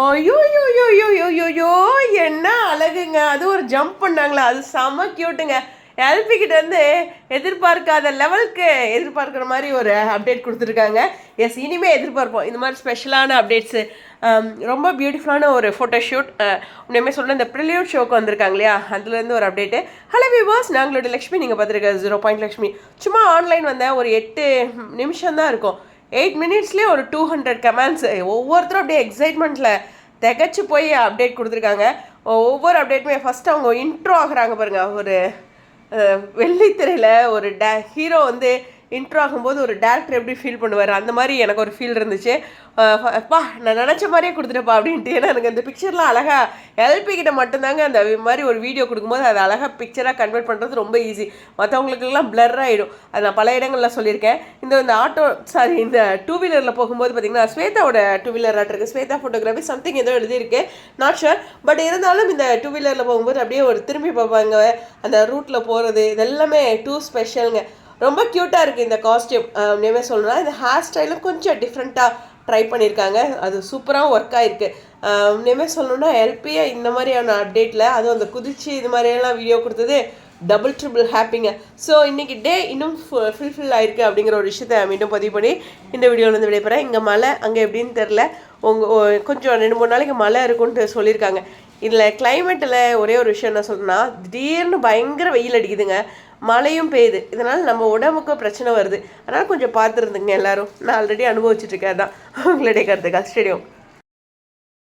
ஐயோ ஐயோ ஐயோ ஐயோ ஐயோ ஐயோ, என்ன அழகுங்க. அது ஒரு ஜம்ப் பண்ணாங்களா? அது செம கியூட்டுங்க எல்பி கிட்ட இருந்து எதிர்பார்க்காத லெவலுக்கு எதிர்பார்க்குற மாதிரி ஒரு அப்டேட் கொடுத்துருக்காங்க. எஸ் இனிமே எதிர்பார்ப்போம். இந்த மாதிரி ஸ்பெஷலான அப்டேட்ஸு um, ரொம்ப பியூட்டிஃபுல்லான ஒரு ஃபோட்டோ ஷூட் uh, உண்மையுமே சொல்ல இந்த ப்ரிலியூட் ஷோக்கு வந்திருக்காங்க இல்லையா? அதுலேருந்து ஒரு அப்டேட்டு ஹலோ விவாஸ் நாங்களோட லக்ஷ்மி நீங்கள் பார்த்துருக்க ஜீரோ பாயிண்ட் லக்ஷ்மி. சும்மா ஆன்லைன் வந்த ஒரு எட்டு நிமிஷம் தான் இருக்கும். எயிட் மினிட்ஸ்லேயே ஒரு டூ ஹண்ட்ரட் கமெண்ட்ஸ் ஒவ்வொருத்தரும் அப்படியே எக்ஸைட்மெண்ட்டில் திகச்சு போய் அப்டேட் கொடுத்துருக்காங்க. ஒவ்வொரு அப்டேட்டுமே ஃபஸ்ட்டு அவங்க இன்ட்ரோ ஆகுறாங்க பாருங்கள் ஒரு வெள்ளித்திரையில் ஒரு டே ஹீரோ வந்து இன்ட்ரோ ஆகும்போது ஒரு டேரக்டர் எப்படி ஃபீல் பண்ணுவார்? அந்த மாதிரி எனக்கு ஒரு ஃபீல் இருந்துச்சு. அப்பா நான் நினச்ச மாதிரியே கொடுத்துட்டப்பா அப்படின்ட்டு. ஏன்னா எனக்கு அந்த பிக்சர்லாம் அழகாக எல்பி கிட்ட மட்டும்தாங்க அந்த மாதிரி ஒரு வீடியோ கொடுக்கும்போது அதை அழகாக பிக்சராக கன்வெர்ட் பண்ணுறது ரொம்ப ஈஸி மற்றவங்களுக்கெல்லாம் பிளர் ஆகிடும் அது நான் பல இடங்களில் சொல்லியிருக்கேன். இந்த இந்த ஆட்டோ சாரி இந்த டூ வீலரில் போகும்போது பார்த்தீங்கன்னா ஸ்வேதாவோட டூ வீலர் ஆட்டிருக்கு ஸ்வேதா ஃபோட்டோகிராஃபி சம்திங் ஏதோ எழுதியிருக்கு. நாட் ஷுர் பட் இருந்தாலும் இந்த டூ வீலரில் போகும்போது அப்படியே ஒரு திரும்பி பார்ப்பாங்க. அந்த ரூட்டில் போகிறது இதெல்லாமே டூ ஸ்பெஷலுங்க ரொம்ப க்யூட்டாக இருக்குது இந்த காஸ்டியூம் உண்மையுமே சொல்லணும்னா இந்த ஹேர் ஸ்டைலும் கொஞ்சம் டிஃப்ரெண்ட்டாக ட்ரை பண்ணியிருக்காங்க. அது சூப்பராக ஒர்க் ஆகிருக்கு உண்மையுமே சொல்லணும்னா எல்பியை இந்த மாதிரியான அப்டேட்டில் அதுவும் அந்த குதிச்சு இது மாதிரியெல்லாம் வீடியோ கொடுத்தது டபுள் ட்ரிபிள் ஹாப்பிங்க ஸோ இன்னைக்கு டே இன்னும் ஃபுல்ஃபில் ஆயிருக்கு அப்படிங்கிற ஒரு விஷயத்தை மீண்டும் பதிவு பண்ணி இந்த வீடியோலேருந்து விடைபெறேன். இங்கே மழை அங்கே எப்படின்னு தெரில உங்கள் கொஞ்சம் ரெண்டு மூணு நாளைக்கு மழை இருக்குன்ட்டு சொல்லியிருக்காங்க. இதில் கிளைமேட்டில் ஒரே ஒரு விஷயம் என்ன சொல்லணும்னா திடீர்னு பயங்கர வெயில் அடிக்குதுங்க. மழையும் பெய்யுது. இதனால் நம்ம உடம்புக்கும் பிரச்சனை வருது. அதனால் கொஞ்சம் பார்த்துருந்துங்க எல்லாரும். நான் ஆல்ரெடி அனுபவிச்சுட்டு இருக்கேன் தான் உங்களுடைய கருத்துக்கா ஸ்டேடியம்.